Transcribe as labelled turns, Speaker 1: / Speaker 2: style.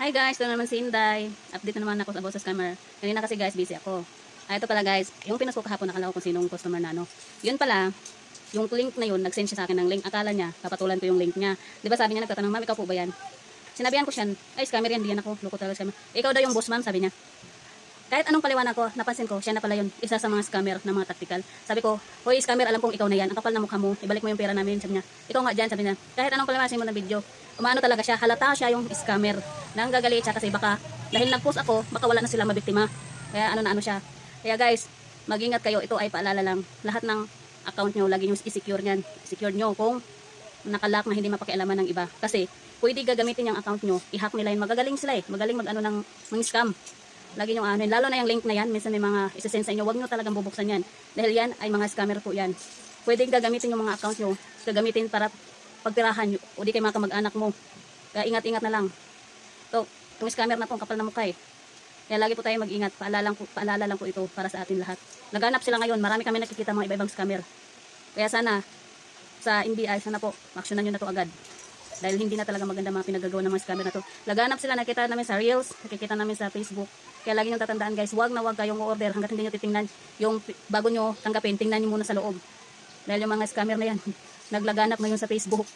Speaker 1: Hi guys, ito naman si Inday. Update na naman ako about sa scammer. Kanina kasi guys, busy ako. Ah, ito pala guys, yung pinas ko kahapon, nakala ko kung sinong customer na ano. Yun pala, yung link na yun, nag-send siya sa akin ng link. Akala niya, papatulan ko yung link niya. Di ba sabi niya, nagtatanong, ma'am, ikaw po ba yan? Sinabihan ko siya, ay, scammer yan, di yan ako. Loko talaga scammer. Ikaw daw yung boss, ma'am, sabi niya. Kahit anong paliwanag ko, napansin ko, siya na pala yun, isa sa mga scammer na mga tactical. Sabi ko, hoy scammer, alam kong ikaw na yan, ang kapal na mukha mo, ibalik mo yung pera namin, sabi niya. Ikaw nga dyan, sabi niya. Kahit anong paliwanag mo ng video, umano talaga siya, halata siya yung scammer. Nang gagalit siya kasi baka, dahil nag-post ako, baka wala na sila mabiktima. Kaya ano na ano siya. Kaya guys, mag-ingat kayo, ito ay paalala lang. Lahat ng account nyo, lagi nyo i-secure nyan. Secure nyo kung nakalock na hindi mapakialaman ng iba. Kasi, pwede gagamitin yung account nyo, i-hack nila yun. Magagaling sila eh. Magaling mag-ano ng, ng scam. Lagi nyo ano, lalo na yung link na yan, minsan may mga isasend sa inyo, huwag nyo talagang bubuksan yan. Dahil yan ay mga scammer po yan. Pwede gagamitin yung mga account nyo, gagamitin para pagpirahan nyo, o di kay mga kamag-anak mo. Kaya ingat-ingat na lang. So, itong scammer na to, ang kapal na mukha eh. Kaya lagi po tayo mag-ingat. Paalala po, paalala lang po ito para sa atin lahat. Naganap sila ngayon. Marami kami nakikita mga iba-ibang scammer. Kaya sana, sa NBI, sana po, maksyonan nyo na to agad. Dahil hindi na talaga maganda mga pinagagawa ng mga scammer na to. Laganap sila, nakita namin sa Reels, nakikita namin sa Facebook. Kaya lagi nyo tatandaan guys, wag na wag kayong order hanggat hindi nyo titingnan yung bago nyo tanggapin, tingnan nyo muna sa loob. Dahil yung mga scammer na yan, naglaganap ngayon sa Facebook.